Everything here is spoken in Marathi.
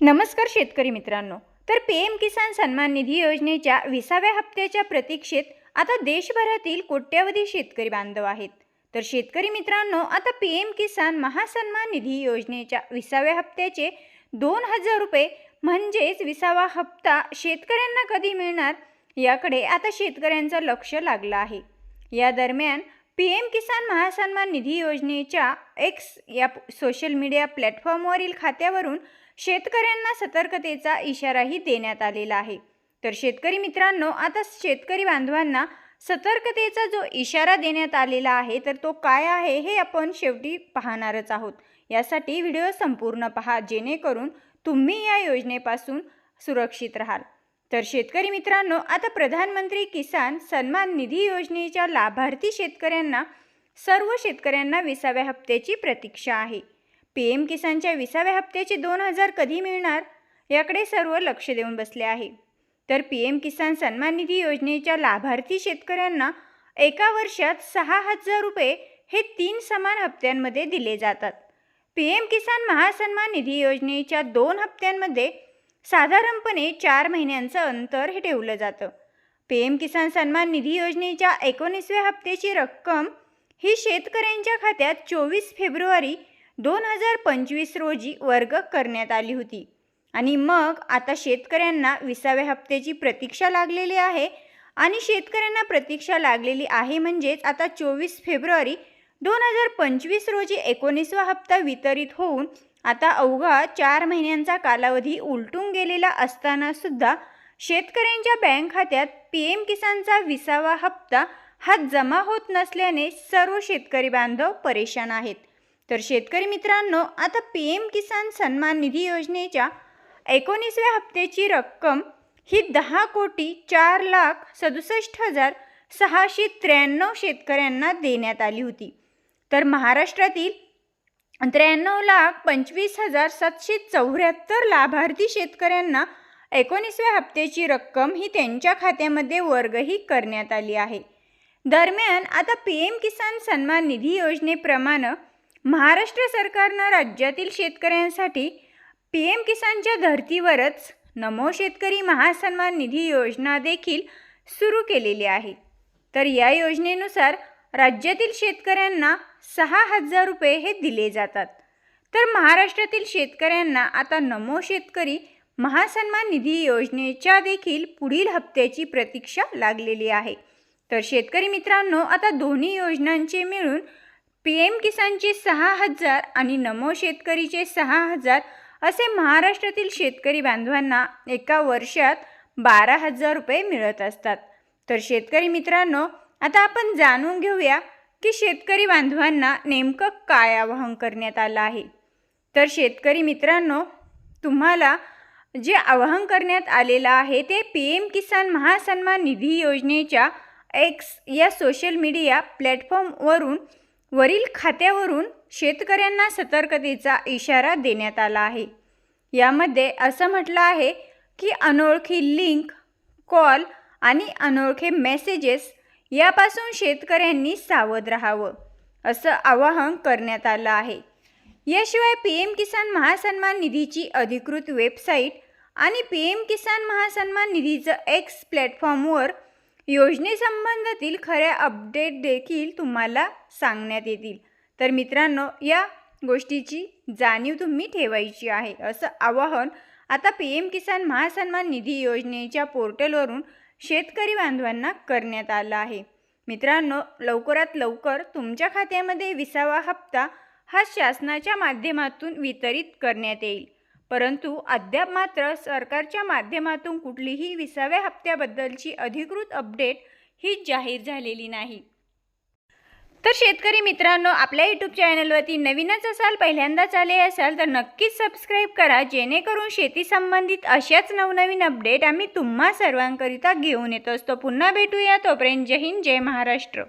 नमस्कार शेतकरी मित्रांनो. तर पी एम किसान सन्मान निधी योजनेच्या विसाव्या हप्त्याच्या प्रतीक्षेत आता देशभरातील कोट्यावधी शेतकरी बांधव आहेत. तर शेतकरी मित्रांनो आता पी एम किसान महासन्मान निधी योजनेच्या विसाव्या हप्त्याचे दोन हजार रुपये म्हणजेच विसावा हप्ता शेतकऱ्यांना कधी मिळणार? याकडे आता शेतकऱ्यांचं लक्ष लागलं आहे. या दरम्यान पी एम किसान महासन्मान निधी योजनेच्या एक्स या सोशल मीडिया प्लॅटफॉर्मवरील खात्यावरून शेतकऱ्यांना सतर्कतेचा इशाराही देण्यात आलेला आहे. तर शेतकरी मित्रांनो आता शेतकरी बांधवांना सतर्कतेचा जो इशारा देण्यात आलेला आहे तर तो काय आहे हे आपण शेवटी पाहणारच आहोत. यासाठी व्हिडिओ संपूर्ण पहा जेणेकरून तुम्ही या योजनेपासून सुरक्षित राहाल. तर शेतकरी मित्रांनो आता प्रधानमंत्री किसान सन्मान निधी योजनेच्या लाभार्थी शेतकऱ्यांना सर्व शेतकऱ्यांना विसाव्या हप्त्याची प्रतीक्षा आहे. पी एम किसानच्या विसाव्या हप्त्याचे दोन हजार कधी मिळणार याकडे सर्व लक्ष देऊन बसले आहे. तर पी एम किसान सन्मान निधी योजनेच्या लाभार्थी शेतकऱ्यांना एका वर्षात सहा हजार रुपये हे तीन समान हप्त्यांमध्ये दिले जातात. पी एम किसान महासन्मान निधी योजनेच्या दोन हप्त्यांमध्ये साधारणपणे चार महिन्यांचं अंतर हे ठेवलं जातं. पी एम किसान सन्मान निधी योजनेच्या एकोणीसव्या हप्त्याची रक्कम ही शेतकऱ्यांच्या खात्यात चोवीस फेब्रुवारी दोन हजार पंचवीस रोजी वर्ग करण्यात आली होती. आणि मग आता शेतकऱ्यांना विसाव्या हप्त्याची प्रतीक्षा लागलेली आहे आणि शेतकऱ्यांना प्रतीक्षा लागलेली आहे म्हणजेच आता चोवीस फेब्रुवारी दोन हजार पंचवीस रोजी एकोणीसवा हप्ता वितरित होऊन आता अवघा चार महिन्यांचा कालावधी उलटून गेलेला असतानासुद्धा शेतकऱ्यांच्या बँक खात्यात पी एम किसानचा विसावा हप्ता हा जमा होत नसल्याने सर्व शेतकरी बांधव परेशान आहेत. तर शेतकरी मित्रांनो आता पी एम किसान सन्मान निधी योजनेच्या एकोणीसव्या हप्त्याची रक्कम ही दहा कोटी चार लाख सदुसष्ट हजार सहाशे त्र्याण्णव शेतकऱ्यांना देण्यात आली होती. तर महाराष्ट्रातील त्र्याण्णव लाख पंचवीस हजार सातशे चौऱ्याहत्तर लाभार्थी शेतकऱ्यांना एकोणीसव्या हप्त्याची रक्कम ही त्यांच्या खात्यामध्ये वर्गही करण्यात आली आहे. दरम्यान आता पी एम किसान सन्मान निधी योजनेप्रमाणे महाराष्ट्र सरकारनं राज्यातील शेतकऱ्यांसाठी पी एम किसानच्या धर्तीवरच नमो शेतकरी महासन्मान निधी योजना देखील सुरू केलेली आहे. तर या योजनेनुसार राज्यातील शेतकऱ्यांना सहा हजार रुपये हे दिले जातात. तर महाराष्ट्रातील शेतकऱ्यांना आता नमो शेतकरी महासन्मान निधी योजनेच्या देखील पुढील हप्त्याची प्रतीक्षा लागलेली आहे. तर शेतकरी मित्रांनो आता दोन्ही योजनांचे मिळून पी एम किसानचे सहा हजार आणि नमो शेतकरीचे सहा हजार असे महाराष्ट्रातील शेतकरी बांधवांना एका वर्षात बारा हजार रुपये मिळत असतात. तर शेतकरी मित्रांनो आता आपण जाणून घेऊया की शेतकरी बांधवांना नेमकं काय आवाहन करण्यात आलं आहे. तर शेतकरी मित्रांनो तुम्हाला जे आवाहन करण्यात आलेलं आहे ते पी एम किसान महासन्मान निधी योजनेच्या एक्स या सोशल मीडिया प्लॅटफॉर्मवरून वरील खात्यावरून शेतकऱ्यांना सतर्कतेचा इशारा देण्यात आला आहे. यामध्ये असं म्हटलं आहे की अनोळखी लिंक कॉल आणि अनोळखे मेसेजेस यापासून शेतकऱ्यांनी सावध राहावं असं आवाहन करण्यात आलं आहे. याशिवाय पी एम किसान महासन्मान निधीची अधिकृत वेबसाईट आणि पी एम किसान महासन्मान निधीचं एक्स प्लॅटफॉर्मवर योजनेसंबंधातील खऱ्या अपडेट देखील तुम्हाला सांगण्यात येतील. तर मित्रांनो या गोष्टीची जाणीव तुम्ही ठेवायची आहे. असं आवाहन आता पी एम किसान महासन्मान निधी योजनेच्या पोर्टलवरून शेतकरी बांधवांना करण्यात आलं आहे. मित्रांनो लवकरात लवकर तुमच्या खात्यामध्ये विसावा हप्ता हा शासनाच्या माध्यमातून वितरित करण्यात येईल. परंतु अद्याप मात्र सरकारच्या माध्यमातून कुठलीही विसाव्या हप्त्याबद्दलची अधिकृत अपडेट ही जाहीर झालेली नाही. तर शेतकरी मित्रांनो आपल्या यूट्यूब चॅनलवरती नवीनच असाल पहिल्यांदाच आले असाल तर नक्कीच सबस्क्राईब करा जेणेकरून शेती संबंधित अशाच नवनवीन अपडेट आम्ही तुम्हा सर्वांकरिता घेऊन येत असतो. पुन्हा भेटूया तोपर्यंत जय हिंद जय महाराष्ट्र.